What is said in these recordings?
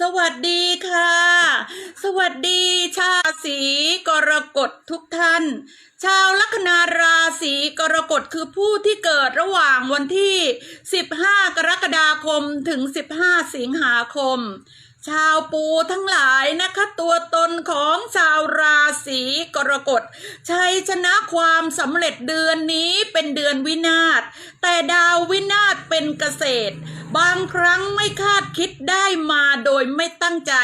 สวัสดีค่ะ สวัสดีชาวศีกรกฎทุกท่าน ชาวลัคนาราศีกรกฎคือผู้ที่เกิดระหว่างวันที่ 15 กรกฎาคมถึง 15 สิงหาคม ชาวปูทั้งหลายนะคะ ตัวตนของชาวราศีกรกฎชัยชนะความสำเร็จเดือนนี้เป็นเดือนวินาศแต่ดาววินาศเป็นเกษตร บางครั้งไม่คาดคิดได้มาโดยไม่ตั้งใจ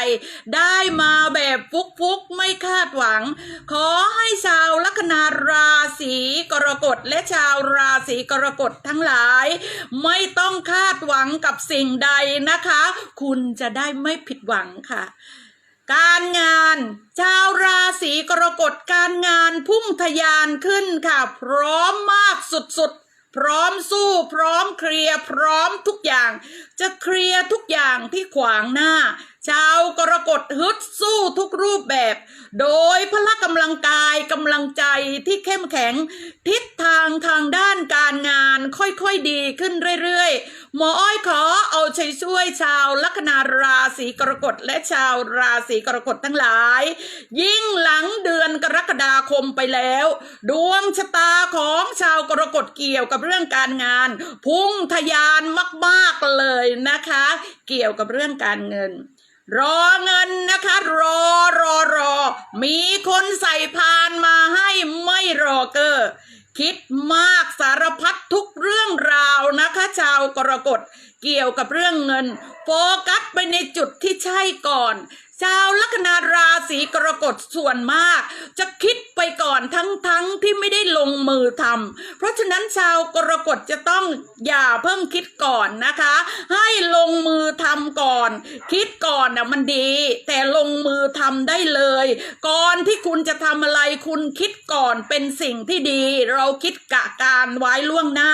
ได้มาแบบฟุกฟุกๆไม่คาดหวัง ขอให้ชาวลัคนาราศีกรกฎและชาวราศีกรกฎทั้งหลาย ไม่ต้องคาดหวังกับสิ่งใดนะคะ คุณจะได้ไม่ผิดหวังค่ะ การงานชาวราศีกรกฎการงานพุ่งทะยานขึ้นค่ะ พร้อมมากสุดๆ พร้อมสู้พร้อมเคลียร์พร้อมทุกอย่าง จะเคลียร์ทุกอย่างที่ขวางหน้า ชาวกรกฎฮึดสู้ทุกรูปแบบ โดยพละกำลังกายกำลังใจที่เข้มแข็ง ทิศทางทางด้านการงานค่อยๆดีขึ้นเรื่อยๆ หมออ้อยขอเอาใจช่วยชาวลัคนาราศีกรกฎและชาวราศีกรกฎทั้งหลาย ยิ่งหลังเดือนกรกฎาคมไปแล้ว ดวงชะตาของชาวกรกฎเกี่ยวกับเรื่องการงาน พุ่งทะยานมาก ๆ เลยนะคะ เกี่ยวกับเรื่องการเงิน รอเงินนะคะ รอรอรอ มีคนใส่พานมาให้ไม่รอเกอร์ คิดมากสารพัดทุกเรื่องราวนะคะ ชาว กฎเกี่ยวกับเรื่องเงิน โฟกัสไปในจุดที่ใช่ก่อน ชาวลัคนาราศีกรกฎส่วนมาก จะคิดไปก่อนทั้งทั้งที่ไม่ได้ งมือทำเพราะฉะนั้นชาวกรกฎจะต้องอย่าเพิ่งคิดก่อนนะคะ ให้ลงมือทำก่อน คิดก่อนนะมันดี แต่ลงมือทำได้เลย ก่อนที่คุณจะทำอะไรคุณคิดก่อนเป็นสิ่งที่ดี เราคิดกะการไว้ล่วงหน้า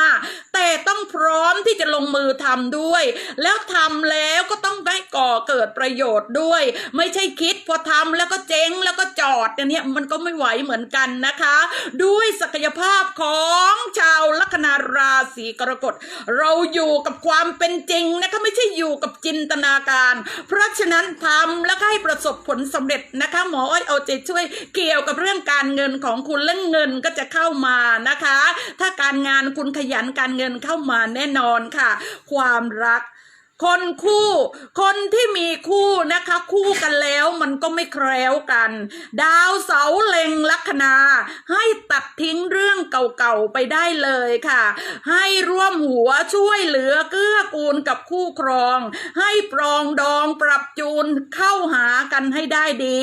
แต่ต้องพร้อมที่จะลงมือทำด้วย แล้วทำแล้วก็ต้องได้ก่อเกิดประโยชน์ด้วย ไม่ใช่คิดพอทำแล้วก็เจ๊งแล้วก็จอดอันเนี้ยมันก็ไม่ไหวเหมือนกันนะคะ ด้วยศักยภาพของชาวลัคนาราศีกรกฎเราอยู่กับความเป็นจริงนะคะไม่ใช่อยู่กับจินตนาการ เพราะฉะนั้นทำแล้วก็ให้ประสบผลสำเร็จนะคะหมออ้อยเอาใจช่วยเกี่ยวกับเรื่องการเงินของคุณและเงินก็จะเข้ามานะคะ ถ้าการงานคุณขยันการเงินเข้ามาแน่นอนค่ะ ความรัก คนคู่ คนที่มีคู่นะคะ คู่กันแล้วมันก็ไม่แคล้วกัน ดาวเสาเล็งลัคนา ให้ตัดทิ้งเรื่องเก่าๆไปได้เลยค่ะ ให้ร่วมหัวช่วยเหลือเกื้อกูลกับคู่ครอง ให้ปรองดองปรับจูนเข้าหากันให้ได้ดี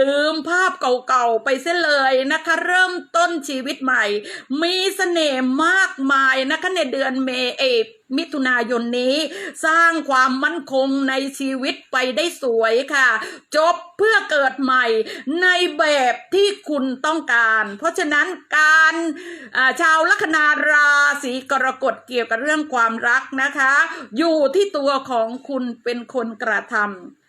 ลืมภาพเก่าๆไปเสียเลยนะคะ เริ่มต้นชีวิตใหม่ มีเสน่ห์มากมายนะคะในเดือนเมเอ มิถุนายนนี้ สร้างความมั่นคงในชีวิตไปได้สวยค่ะ จบเพื่อเกิดใหม่ในแบบที่คุณต้องการ เพราะฉะนั้นการชาวลัคนาราศีกรกฎเกี่ยวกับเรื่องความรักนะคะ อยู่ที่ตัวของคุณเป็นคนกระทำ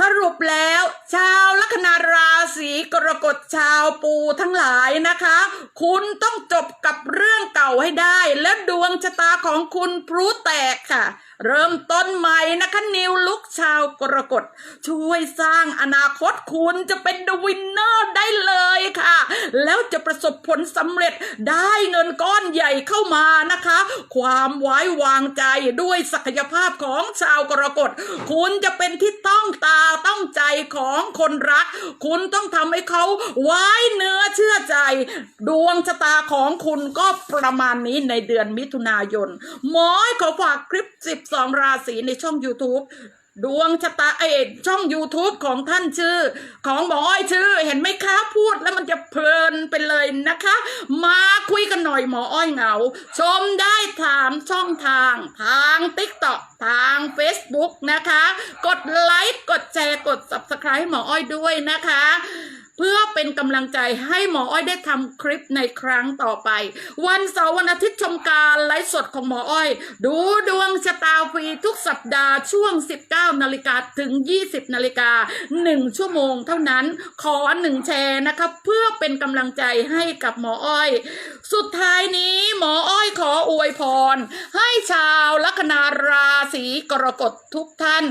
สรุปแล้ว ชาวลัคนาราศีกรกฎชาวปูทั้งหลายนะคะ คุณต้องจบกับเรื่องเก่าให้ได้ และดวงชะตาของคุณพลุแตกค่ะเริ่มต้นใหม่นะคะนิวลุกชาวกรกฎช่วยสร้างอนาคตคุณจะเป็นเดวินเนอร์ได้เลยค่ะ แล้วจะประสบผลสำเร็จได้เงินก้อนใหญ่เข้ามานะคะ ความไว้วางใจด้วยศักยภาพของชาวกรกฎคุณจะเป็นที่ต้องตาต้องใจของคนรัก คุณต้องทำให้เขาไว้เนื้อเชื่อใจ ดวงชะตาของคุณก็ประมาณนี้ในเดือนมิถุนายนหมอยขอฝากคลิปสิบ12 ราศีในช่อง YouTube ดวงชะตาเอยช่อง YouTube ของท่านชื่อ ของหมออ้อยชื่อ เห็นไหมคะพูดแล้วมันจะเพลินไปเลยนะคะ มาคุยกันหน่อยหมออ้อยเหงา ชมได้ถามช่องทาง ทาง TikTok ทาง Facebook นะคะ กดไลค์กดแชร์กด Subscribe ให้หมออ้อยด้วยนะคะ เพื่อเป็นกำลังใจให้หมออ้อยได้ทำคลิปในครั้งต่อไป วันเสาร์วันอาทิตย์ชมการไลฟ์สดของหมออ้อย ดูดวงชะตาฟรีทุกสัปดาห์ช่วง 19นาฬิกาถึง 20นาฬิกา1ชั่วโมงเท่านั้นขอหนึ่งแชร์นะคะเพื่อเป็นกำลังใจให้กับหมออ้อย สุดท้ายนี้หมออ้อยขออวยพร ให้ชาวลัคนาราศีกรกฎทุกท่าน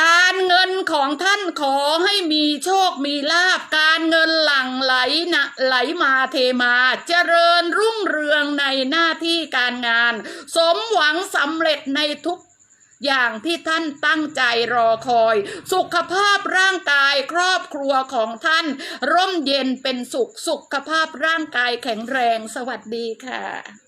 การเงินของท่านขอให้มีโชคมีลาบการเงินหลั่งไหลนะไหลมาเทมาเจริญรุ่งเรืองในหน้าที่การงาน สมหวังสำเร็จในทุกอย่างที่ท่านตั้งใจรอคอย สุขภาพร่างกายครอบครัวของท่าน ร่มเย็นเป็นสุขสุขภาพร่างกายแข็งแรงสวัสดีค่ะ